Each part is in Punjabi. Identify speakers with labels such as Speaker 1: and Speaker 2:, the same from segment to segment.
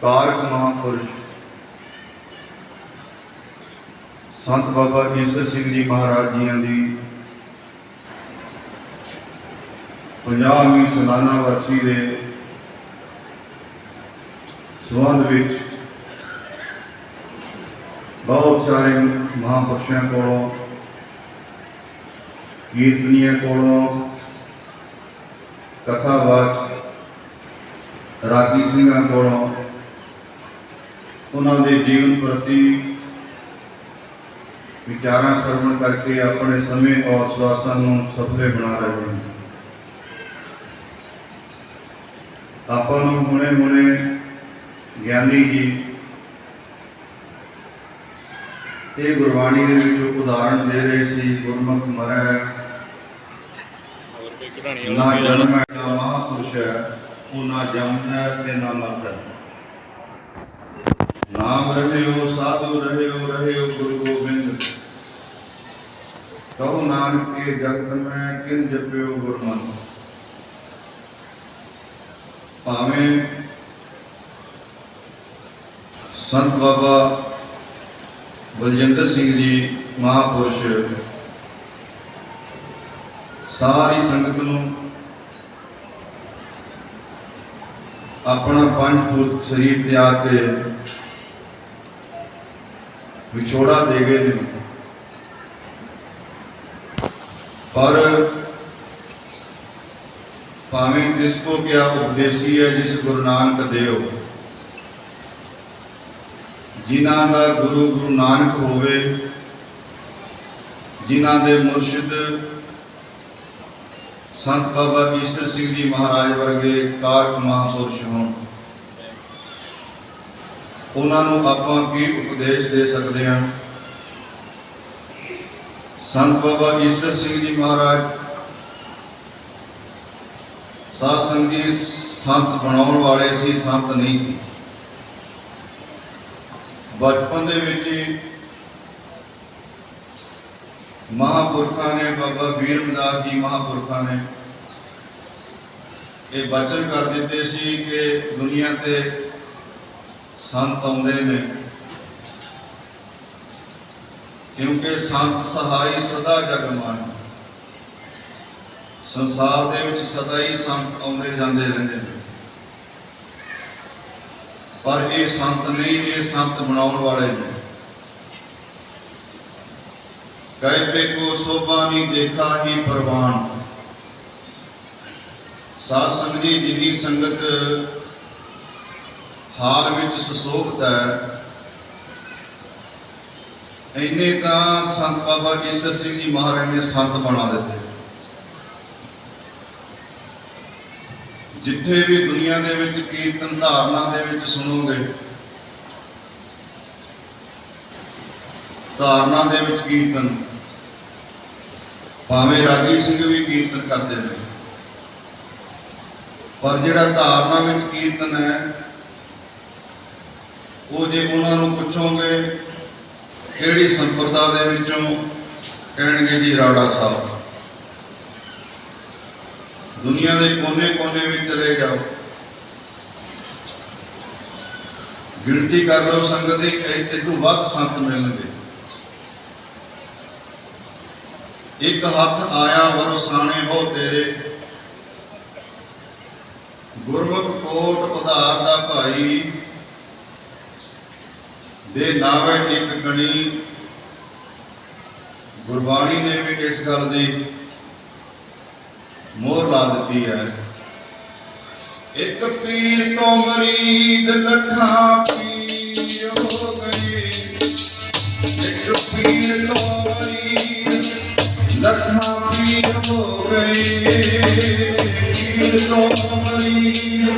Speaker 1: ਕਾਰਕ ਮਹਾਪੁਰਸ਼। ਸੰਤ ਬਾਬਾ ਈਸਰ ਸਿੰਘ ਜੀ ਮਹਾਰਾਜ ਜੀਆਂ ਦੀ 50ਵੀਂ ਸਾਲਾਨਾ ਵਰਸੀ ਦੇ ਸੰਬੰਧ ਵਿੱਚ ਬਹੁਤ ਸਾਰੇ ਮਹਾਂਪੁਰਸ਼ਾਂ ਕੋਲੋਂ, ਕੀਰਤਨੀਆਂ ਕੋਲੋਂ ਕਥਾਵਾਚ ਰਾਗੀ ਸਿੰਘਾਂ ਕੋਲੋਂ ਉਹਨਾਂ ਦੇ ਜੀਵਨ ਪ੍ਰਤੀ ਵਿਚਾਰਾਂ ਸਰਵਣ ਕਰਕੇ ਆਪਣੇ ਸਮੇਂ ਔਰ ਸਵਾਸਾਂ ਨੂੰ ਸਫਲੇ ਬਣਾ ਰਹੇ ਹਨ ਆਪਾਂ ਨੂੰ ਹੁਣੇ ਹੁਣੇ ਗਿਆਨੀ ਜੀ ਇਹ ਗੁਰਬਾਣੀ ਦੇ ਵਿੱਚ ਉਦਾਹਰਣ ਦੇ ਰਹੇ ਸੀ ਗੁਰਮੁਖ ਮਰੈ ਨਾ ਜਨਮ ਹੈ ਨਾ ਮਹਾਪੁਰਸ਼ ਹੈ ਉਹ ਨਾ ਜਨਮ ਹੈ ਤੇ ਨਾ ਮਰਦਾ ਨਾਮ ਰਹਿਓ, ਸਾਧੂ ਰਹਿਓ ਰਹਿਓ ਗੁਰੂ ਗੋਬਿੰਦ। ਕਹੋ ਨਾਨਕ ਕੇ ਜਗਤ ਮੈਂ ਕਿਨ ਜਪਿਓ ਗੁਰਮਤਿ। ਭਾਵੇਂ ਸੰਤ ਬਾਬਾ ਬਲਜਿੰਦਰ ਸਿੰਘ ਜੀ ਮਹਾਪੁਰਸ਼ ਸਾਰੀ ਸੰਗਤ ਨੂੰ ਆਪਣਾ ਪੰਜ ਭੂਤ ਸਰੀਰ ਤਿਆਗ ਕੇ ਵਿਛੋੜਾ ਦੇ ਗਏ ਨੇ ਪਰ ਭਾਵੇਂ ਤਿਸ ਕੋ ਕਿਆ ਉਪਦੇਸੀ ਹੈ, ਜਿਸ ਗੁਰੂ ਨਾਨਕ ਦੇਵ ਜਿਨ੍ਹਾਂ ਦਾ ਗੁਰੂ ਗੁਰੂ ਨਾਨਕ ਹੋਵੇ, ਜਿਨ੍ਹਾਂ ਦੇ ਮੁਰਸ਼ਿਦ ਸੰਤ ਬਾਬਾ ਈਸਰ ਸਿੰਘ ਜੀ ਮਹਾਰਾਜ ਵਰਗੇ ਕਾਰਕ ਮਹਾਪੁਰਸ਼ ਹੋਣ। ਉਹਨਾਂ ਨੂੰ ਆਪਾਂ ਕੀ ਉਪਦੇਸ਼ ਦੇ ਸਕਦੇ ਹਾਂ? ਸੰਤ ਬਾਬਾ ਈਸਰ ਸਿੰਘ ਜੀ ਮਹਾਰਾਜ, ਸਾਧ ਸੰਗਤ ਜੀ ਸੰਤ ਬਣਾਉਣ ਵਾਲੇ ਸੀ, ਸੰਤ ਨਹੀਂ ਸੀ। ਬਚਪਨ ਦੇ ਵਿੱਚ ਹੀ ਮਹਾਪੁਰਖਾਂ ਨੇ, ਬਾਬਾ ਵੀਰਮਦਾਸ ਜੀ ਮਹਾਪੁਰਖਾਂ ਨੇ ਇਹ ਬਚਨ ਕਰ ਦਿੱਤੇ ਸੀ ਕਿ ਦੁਨੀਆ ਤੇ ਸੰਤ ਆਉਂਦੇ ਨੇ। ਕਿਉਂਕਿ ਸੰਤ ਸਹਾਈ ਸਦਾ ਜਗ ਸੰਸਾਰ ਦੇ ਵਿੱਚ ਸਦਾ ਹੀ ਸੰਤ ਆਉਂਦੇ ਜਾਂਦੇ ਰਹਿੰਦੇ ਨੇ। ਪਰ ਇਹ ਸੰਤ ਨਹੀਂ, ਇਹ ਸੰਤ ਬਣਾਉਣ ਵਾਲੇ ਨੇ। ਕਹਿ ਕੋ ਸੋਭਾ ਨਹੀਂ ਦੇਖਾ ਹੀ ਪ੍ਰਵਾਨ। ਸਾਧ ਸੰਗਤ ਜੀ, ਜਿੰਨੀ ਸੰਗਤ ਹਾਲ ਵਿੱਚ ਸਸੋਖਤ ਹੈ। ਇੰਨੇ ਤਾਂ ਸੰਤ ਬਾਬਾ ਈਸਰ ਸਿੰਘ ਜੀ ਮਹਾਰਾਜ ਨੇ ਸੰਤ ਬਣਾ ਦਿੱਤੇ। ਜਿੱਥੇ ਵੀ ਦੁਨੀਆ ਦੇ ਵਿੱਚ ਕੀਰਤਨ ਧਾਰਨਾ ਦੇ ਵਿੱਚ ਸੁਣੋਗੇ, ਧਾਰਨਾ ਦੇ ਵਿੱਚ ਕੀਰਤਨ, ਭਾਵੇਂ ਰਾਗੀ ਸਿੰਘ ਵੀ ਕੀਰਤਨ ਕਰਦੇ ਨੇ। ਪਰ ਜਿਹੜਾ ਧਾਰਨਾ ਵਿੱਚ ਕੀਰਤਨ ਹੈ ਉਹ ਜੇ ਉਹਨਾਂ ਨੂੰ ਪੁੱਛੋਗੇ, ਕਿਹੜੀ ਸੰਪਰਦਾ ਦੇ ਵਿੱਚੋਂ ਕਹਿਣਗੇ ਜੀ ਰਾੜਾ ਸਾਹਿਬ। ਦੁਨੀਆ ਦੇ ਕੋਨੇ-ਕੋਨੇ ਵਿੱਚ ਚਲੇ ਜਾਓ। ਗਿਣਤੀ ਕਰ ਲਓ ਸੰਗਤ ਦੀ, ਇਹ ਤੋਂ ਵੱਧ ਸੰਤ ਮਿਲਣਗੇ। ਇੱਕ ਹੱਥ ਆਇਆ ਵਰਸਾਣੇ ਹੋ ਤੇਰੇ। ਗੁਰਮੁਖ ਕੋਟ ਉਧਾਰ ਦਾ ਭਾਈ ਦੇ ਨਾਵੇ ਇੱਕ ਕਣੀ ਗੁਰਬਾਣੀ ਨੇ ਵੀ ਇਸ ਗੱਲ ਦੀ ਮੋਹਰ ਲਾ ਦਿੱਤੀ ਹੈ। ਇੱਕ ਪੀਰ ਤੋਂ ਮਰੀਦ ਲੱਖਾਂ ਪੀਰ ਹੋ ਗਏ। ਇੱਕ ਪੀਰ ਤੋਂ ਮਰੀਦ ਲੱਖਾਂ ਪੀਰ ਹੋ ਗਏ। ਪੀਰ ਤੋਂ ਮਰੀਦ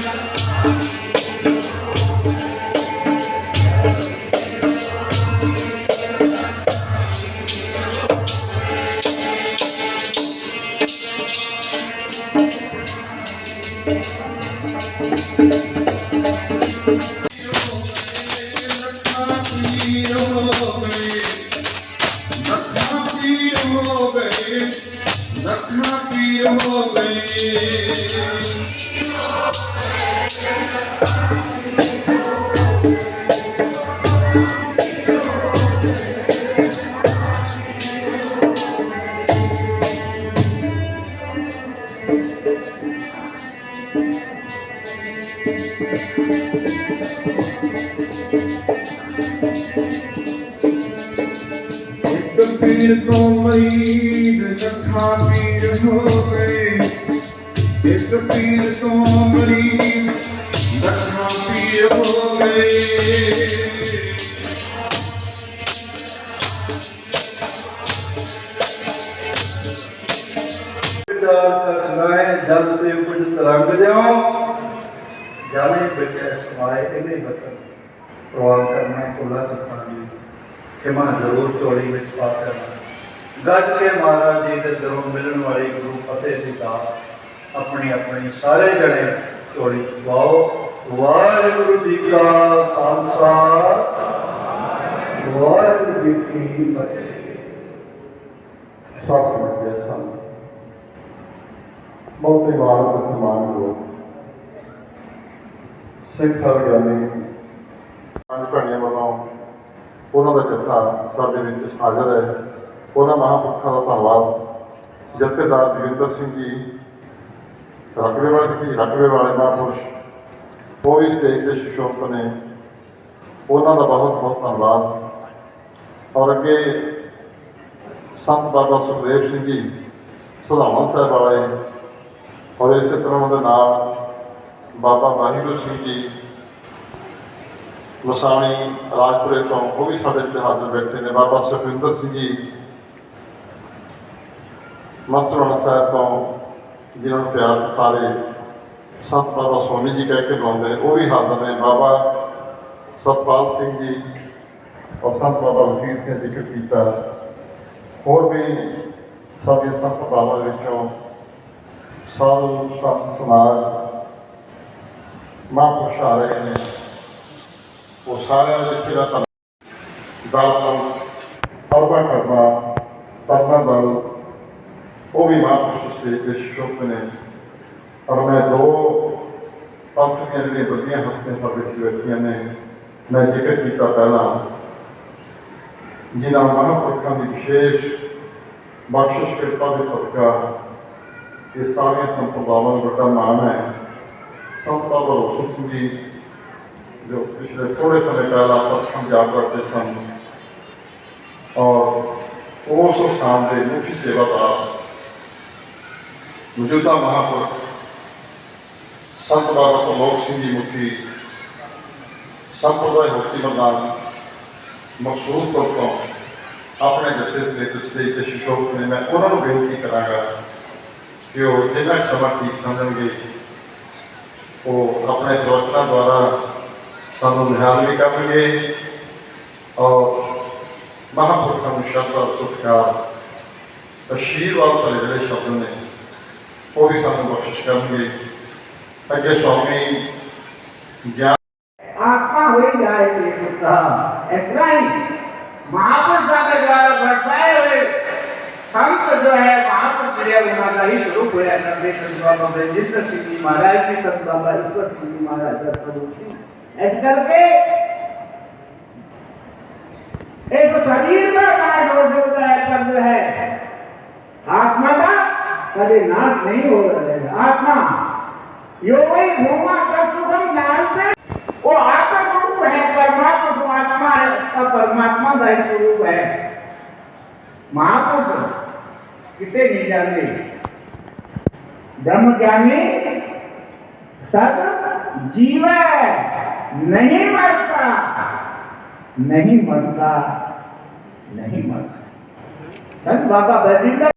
Speaker 1: মাটির হবে Thank you.
Speaker 2: ਇੱਕ ਪੀਰ ਤੋਂ ਮਰੀਦ ਲੱਖਾਂ ਪੀਰ ਹੋ ਗਏ ਇੱਕ ਪੀਰ ਤੋਂ ਮਰੀਦ ਲੱਖਾਂ ਪੀਰ ਹੋ ਗਏ ਚਾਰ ਕਛਨਾਏ ਜਲ ਤੇ ਕੁਝ ਤਰੰਗ ਜਾਓ ਜਾਣੇ ਬਚੇ ਸਮਾਏ ਇਹਨੇ ਬਚਨ ਪ੍ਰਵਾਨ ਕਰਨਾ ਕੋਲਾ ਚੱਪਣਾ ਜੀ ਖਿਮਾ ਜ਼ਰੂਰ ਝੋਲੀ ਵਿੱਚ ਪਾ ਕਰਨਾ ਗੱਜ ਕੇ ਮਹਾਰਾਜ ਜੀ ਦੇ ਦਰੋਂ ਮਿਲਣ ਵਾਲੀ ਗੁਰੂ ਫਤਿਹ ਜੀ ਦਾਤ ਆਪਣੀ ਆਪਣੀ ਸਾਰੇ ਜਣੇ ਝੋਲੀ ਪਾਓ ਵਾਹਿਗੁਰੂ ਜੀ ਕਾ ਖਾਲਸਾ। ਵਾਹਿਗੁਰੂ ਜੀ ਕੀ ਫਤਿਹ। ਸਾਥ ਮਿਲਦੇ ਸਨ ਬਹੁਤੇ ਵਾਰ ਦਾ ਸਨਮਾਨ ਕਰੋ ਸਿੱਖ ਸਰਗਰਮੀ
Speaker 3: ਪੰਜ ਭੈਣੀਆਂ ਵੱਲੋਂ ਉਹਨਾਂ ਦਾ ਜਥਾ ਸਾਡੇ ਵਿੱਚ ਹਾਜ਼ਰ ਹੈ। ਉਹਨਾਂ ਮਹਾਂਪੁਰਖਾਂ ਦਾ ਧੰਨਵਾਦ। ਜਥੇਦਾਰ ਜੋਗਿੰਦਰ ਸਿੰਘ ਜੀ, ਰਕਬੇ ਵਾਲੇ ਜੀ, ਰਕਬੇ ਵਾਲੇ ਮਹਾਂਪੁਰਸ਼, ਉਹ ਵੀ ਸਟੇਜ ਤੇ ਸ਼ਿਸ਼ੋਪਤ ਨੇ। ਉਹਨਾਂ ਦਾ ਬਹੁਤ ਬਹੁਤ ਧੰਨਵਾਦ। ਔਰ ਅੱਗੇ ਸੰਤ ਬਾਬਾ ਸੁਖਦੇਵ ਸਿੰਘ ਜੀ, ਸਧਾਰਨ ਸਾਹਿਬ ਵਾਲੇ, ਔਰ ਇਸੇ ਤਰ੍ਹਾਂ ਉਹਦੇ ਨਾਲ ਬਾਬਾ ਵਾਹਿਗੁਰੂ ਸਿੰਘ ਜੀ ਵਸਾਣੀ ਰਾਜਪੁਰੇ ਤੋਂ, ਉਹ ਵੀ ਸਾਡੇ ਇਤਿਹਾਸ ਹਾਜ਼ਰ ਬੈਠੇ ਨੇ। ਬਾਬਾ ਸੁਖਵਿੰਦਰ ਸਿੰਘ ਜੀ ਮਸਤਰੋਣਾ ਸਾਹਿਬ ਤੋਂ, ਜਿਨ੍ਹਾਂ ਨੂੰ ਪਿਆਰ ਸਾਰੇ ਸੰਤ ਬਾਬਾ ਸੋਨੀ ਜੀ ਕਹਿ ਕੇ ਬੁਲਾਉਂਦੇ ਨੇ, ਉਹ ਵੀ ਹਾਜ਼ਰ ਨੇ। ਬਾਬਾ ਸਤਪਾਲ ਸਿੰਘ ਜੀ ਔਰ ਸੰਤ ਬਾਬਾ ਵਕੀਲ ਸਿੰਘ ਜ਼ਿਕਰ ਕੀਤਾ। ਹੋਰ ਵੀ ਸਾਡੇ ਸੰਤ ਬਾਬਾ ਦੇ ਵਿੱਚੋਂ ਸਾਧੂ ਸੰਤ ਸਮਾਜ ਮਹਾਂਪੁਰਸ਼ ਆ ਰਹੇ ਨੇ। ਉਹ ਸਾਰਿਆਂ ਦੇ ਸਿਰਾਂ ਤੋਂ ਦਾਤਨ ਅਰਬਾ ਕਰਨਾ ਤਰਨਾ ਦਲ ਉਹ ਵੀ ਮਹਾਂਪੁਰਸ਼ ਸਟੇਜ ਤੇ ਸ਼ੋਭ ਨੇ। ਔਰ ਮੈਂ ਦੋ ਪੰਥ ਦੀਆਂ ਜਿਹੜੀਆਂ ਵੱਡੀਆਂ ਹਸਤੀਆਂ ਸਾਡੇ ਵਿੱਚ ਬੈਠੀਆਂ ਨੇ, ਮੈਂ ਜ਼ਿਕਰ ਕੀਤਾ ਪਹਿਲਾਂ, ਜਿਨ੍ਹਾਂ ਮਹਾਂਪੁਰਖਾਂ ਦੀ ਵਿਸ਼ੇਸ਼ ਬਖਸ਼ਿਸ਼, ਕਿਰਪਾ ਦੇ ਸਦਕਾ ਇਹ ਸਾਰੀਆਂ ਸੰਪਰਦਾਵਾਂ ਦਾ ਵੱਡਾ ਮਾਣ ਹੈ। ਸੰਤ ਬਾਬਾ ਰੋਸ਼ਨ ਜੀ ਜੋ ਪਿਛਲੇ ਥੋੜੇ ਸਮੇਂ ਪਹਿਲਾਂ ਸਤਸੰਗ ਜਾਗ ਕਰਦੇ ਸਨ, ਔਰ ਉਸ ਸਥਾਨ ਦੇ ਮੁਖੀ ਸੇਵਾਦਾਰ ਮੌਜੂਦਾ ਮਹਾਂਪੁਰਖ ਸੰਤ ਬਾਬਾ ਪ੍ਰਮੋਦ ਸਿੰਘ ਜੀ ਮੁਖੀ ਸੰਪਰਦਾਇ ਮੁਕਤੀ ਮਰਦਾਨ ਮਕਸੂਦ ਤੌਰ ਤੋਂ ਆਪਣੇ ਜੱਥੇ ਸਮੇਤ ਸਟੇਜ ਤੇ ਸ਼ਿਸ਼ੋਕ ਨੇ ਮੈਂ ਉਹਨਾਂ ਨੂੰ ਬੇਨਤੀ ਕਰਾਂਗਾ ਕਿ ਉਹ ਜਿੰਨਾ ਕੁ ਸਮਾਂ ਠੀਕ ਸਮਝਣਗੇ, ਉਹ ਆਪਣੇ ਪ੍ਰਵਚਨਾਂ ਦੁਆਰਾ ਸਾਨੂੰ ਨਿਹਾਲ ਵੀ ਕਰਨਗੇ ਔਰ ਮਹਾਂਪੁਰਖਾਂ ਨੂੰ ਸ਼ਬਦ ਸਤਿਕਾਰ ਅਸ਼ੀਰਵਾਦ ਭਰੇ ਜਿਹੜੇ ਸ਼ਬਦ ਨੇ ਉਹ ਵੀ ਸਾਨੂੰ ਬਖਸ਼ਿਸ਼ ਕਰਨਗੇ ਅੱਗੇ ਸਵਾਮੀ ਗਿਆਨ
Speaker 4: आत्मा हो ही जाएगी पुत्र इतना ही महापुरुष के द्वारा बरसाए हुए संत जो है महापुरुष लिया उनका ही स्वरूप हुआ नब्बे संत बाबा बलजिंदर सिंह जी महाराज की संत बाबा ईश्वर सिंह जी महाराज का स्वरूप थी ऐसे करके एक शरीर में नाश हो सकता है पर जो है आत्मा का कभी नाश नहीं हो रहेगा आत्मा, यो वही भूमा का सुखम नाम वो आत्मा स्वरूप है, परमात्मा आत्मा है, उसका परमात्मा का स्वरूप है। महापुरुष, कितने नहीं जानते? ब्रह्म ज्ञानी सद जीव नहीं मरता। नहीं मरता नहीं मरता। बाबा बजिंदर